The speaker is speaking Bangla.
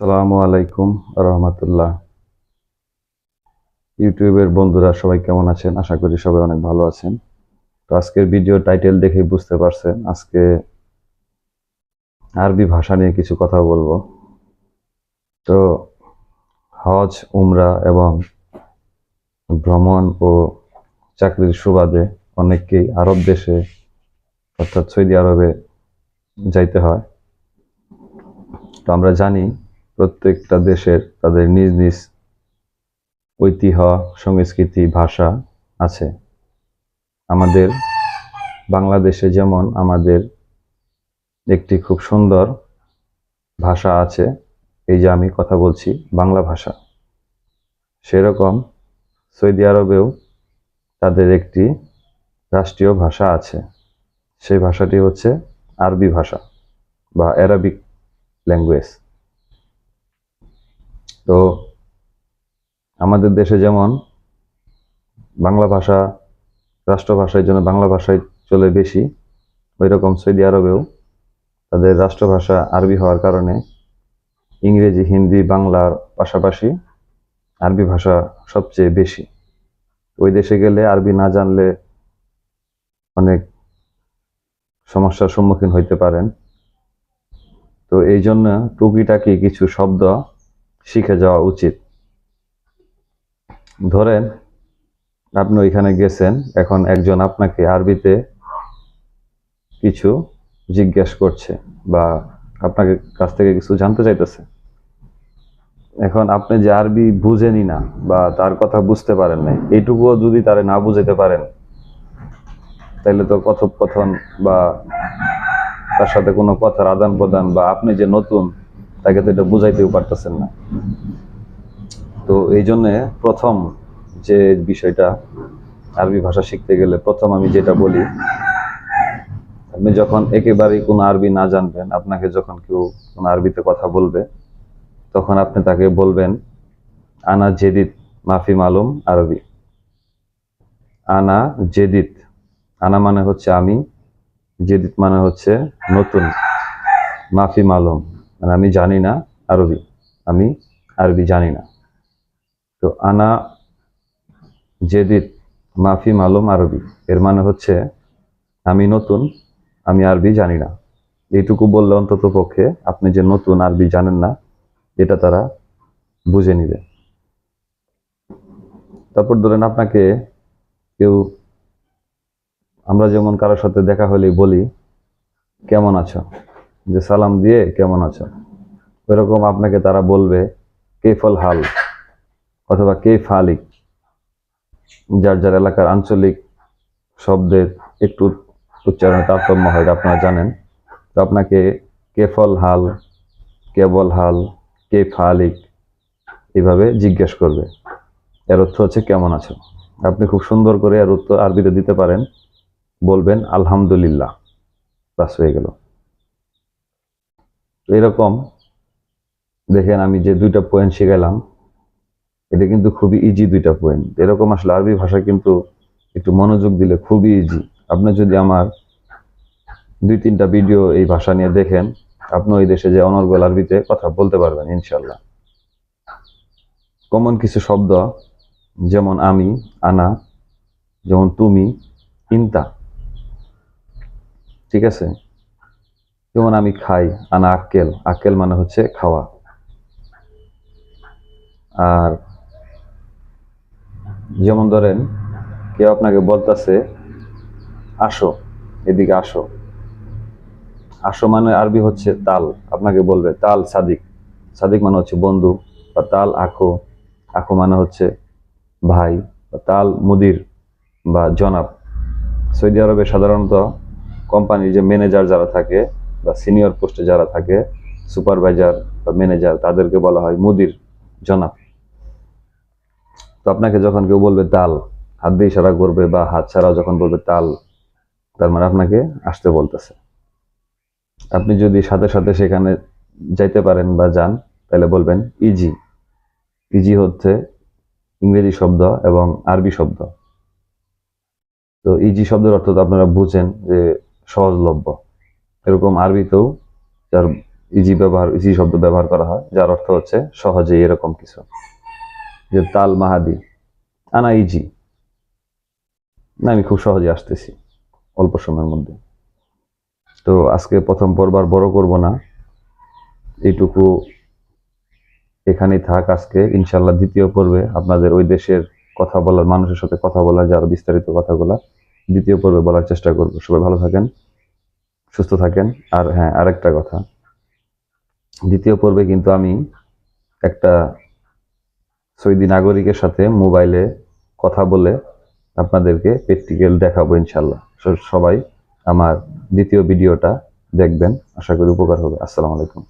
আসসালামু আলাইকুম রহমতুল্লাহ। ইউটিউবের বন্ধুরা সবাই কেমন আছেন? আশা করি সবাই অনেক ভালো আছেন। তো আজকের ভিডিও টাইটেল দেখে বুঝতে পারছেন আজকে আরবি ভাষা নিয়ে কিছু কথা বলব। তো হজ, উমরা এবং ভ্রমণ ও চাকরির সুবাদে অনেককেই আরব দেশে অর্থাৎ সৌদি আরবে যাইতে হয়। তো আমরা জানি প্রত্যেকটা দেশের তাদের নিজ নিজ ঐতিহ্য, সংস্কৃতি, ভাষা আছে। আমাদের বাংলাদেশে যেমন আমাদের একটি খুব সুন্দর ভাষা আছে, এই যে আমি কথা বলছি, বাংলা ভাষা। সেরকম সৌদি আরবেও তাদের একটি রাষ্ট্রীয় ভাষা আছে। সেই ভাষাটি হচ্ছে আরবি ভাষা বা অ্যারাবিক ল্যাঙ্গুয়েজ। তো আমাদের দেশে যেমন বাংলা ভাষা রাষ্ট্রভাষার জন্য বাংলা ভাষায় চলে বেশি ওই রকম সৌদি আরবেও তাদের রাষ্ট্রভাষা আরবি হওয়ার কারণে ইংরেজি, হিন্দি বাংলার পাশাপাশি আরবি ভাষা সবচেয়ে বেশি। ওই দেশে গেলে আরবি না জানলে অনেক সমস্যার সম্মুখীন হইতে পারেন। তো এই জন্য টুকিটাকি কিছু শব্দ শিখে যাওয়া উচিত। ধরেন, আপনি ওইখানে গেছেন, এখন একজন আপনাকে আরবিতে কিছু জিজ্ঞেস করছে বা আপনাকে কাছ থেকে কিছু জানতে চাইতেছে। এখন আপনি যে আরবি বুঝেনি না বা তার কথা বুঝতে পারেন নাই, এইটুকুও যদি তারে না বুঝাতে পারেন, তাইলে তো কথোপকথন বা তার সাথে কোনো কথার আদান প্রদান বা আপনি যে নতুন তাকে তো এটা বুঝাইতেও পারতেছেন না। তো এই জন্যে প্রথম যে বিষয়টা আরবি ভাষা শিখতে গেলে প্রথম আমি যেটা বলি, আপনি যখন একেবারেই কোনো আরবি না জানবেন, আপনাকে যখন কেউ কোনো আরবিতে কথা বলবে, তখন আপনি তাকে বলবেন, আনা জেদিত মাফি মালুম, আরবি। আনা জেদিত আনা মানে হচ্ছে আমি জেদিত মানে হচ্ছে নতুন, মাফি মালুম। মানে আমি জানি না আরবি, আমি আরবি জানি না। তো আনা জেদিত মাফি মালুম আরবি, এর মানে হচ্ছে আমি নতুন, আমি আরবি জানি না। এইটুকু বললে অন্তত পক্ষে আপনি যে নতুন আরবি জানেন না, এটা তারা বুঝে নিবে। তারপর ধরেন আপনাকে কেউ, আমরা যেমন কারোর সাথে দেখা হলেই বলি, কেমন আছো? যে সালাম দিয়ে কেমন আছো? ওইরকম আপনাকে তারা বলবে, কেফল হাল? অথবা, কে ফালিক? যার যার এলাকার আঞ্চলিক শব্দের একটু উচ্চারণে তারতম্য হয় আপনারা জানেন। তো আপনাকে কেফল হাল, কেবল হাল, কে ফালিক এইভাবে জিজ্ঞেস করবে। এর অর্থ হচ্ছে, কেমন আছো? আপনি খুব সুন্দর করে এর উত্তর আরবিতে দিতে পারেন। বলবেন, আলহামদুলিল্লাহ। বাস হয়ে গেল। এরকম। দেখেন আমি যে দুইটা পয়েন্ট শিখাইলাম এটা কিন্তু খুবই ইজি দুইটা পয়েন্ট এরকম আসলে আরবি ভাষা কিন্তু একটু মনোযোগ দিলে খুবই ইজি আপনি যদি আমার দুই তিনটা ভিডিও এই ভাষা নিয়ে দেখেন, আপনি ওই দেশে যে অনর্গল আরবিতে কথা বলতে পারবেন ইনশাল্লাহ কমন কিছু শব্দ, যেমন আমি, আনা, যেমন তুমি, ইন্তা। ঠিক আছে? যেমন আমি খাই, আনা আক্কেল। আক্কেল মানে হচ্ছে খাওয়া। আর যেমন ধরেন, কেউ আপনাকে বলতেছে, আসো, এদিকে আসো। আসো মানে আরবি হচ্ছে তাল। আপনাকে বলবে, তাল সাদিক। সাদিক মানে হচ্ছে বন্ধু, বা তাল আখো আখো মানে হচ্ছে ভাই, বা তাল মুদির, বা জনাব। সৌদি আরবে সাধারণত কোম্পানির যে ম্যানেজার যারা থাকে বা সিনিয়র পোস্টে যারা থাকে সুপারভাইজার বা ম্যানেজার তাদেরকে বলা হয় মুদির জনাব। তো আপনাকে যখন কেউ বলবে তাল, হাত দিয়ে ইশারা করবে বা হাত ছাড়াও যখন বলবে তাল, তার মানে আপনাকে আসতে বলতেছে। আপনি যদি সাথে সাথে সেখানে যাইতে পারেন বা যান, তাহলে বলবেন ইজি। ইজি হচ্ছে ইংরেজি শব্দ এবং আরবি শব্দ। তো ইজি শব্দের অর্থ তো আপনারা বুঝেন যে সহজলভ্য। এরকম আরবিতেও যার ইজি ব্যবহার ইজি শব্দ ব্যবহার করা হয়, যার অর্থ হচ্ছে সহজে এরকম কিছু। যে তাল মাহাদি, আনা ইজি না, আমি খুব সহজে আসতেছি অল্প সময়ের মধ্যে। তো আজকে প্রথম পর্ব আর বড় করব না। এইটুকু এখানেই থাক আজকে, ইনশাল্লাহ দ্বিতীয় পর্বে আপনাদের ওই দেশের কথা বলার, মানুষের সাথে কথা বলার যারা বিস্তারিত কথাগুলা, দ্বিতীয় পর্বে বলার চেষ্টা করব। সবাই ভালো থাকেন। সুস্থ থাকেন। আর হ্যাঁ আরেকটা কথা। দ্বিতীয় পর্বে কিন্তু আমি একটা সৌদি নাগরিকের সাথে মোবাইলে কথা বলে আপনাদেরকে প্র্যাকটিক্যাল দেখাবো ইনশাল্লাহ সবাই আমার দ্বিতীয় ভিডিওটা দেখবেন। আশা করি উপকার হবে। আসসালামু আলাইকুম।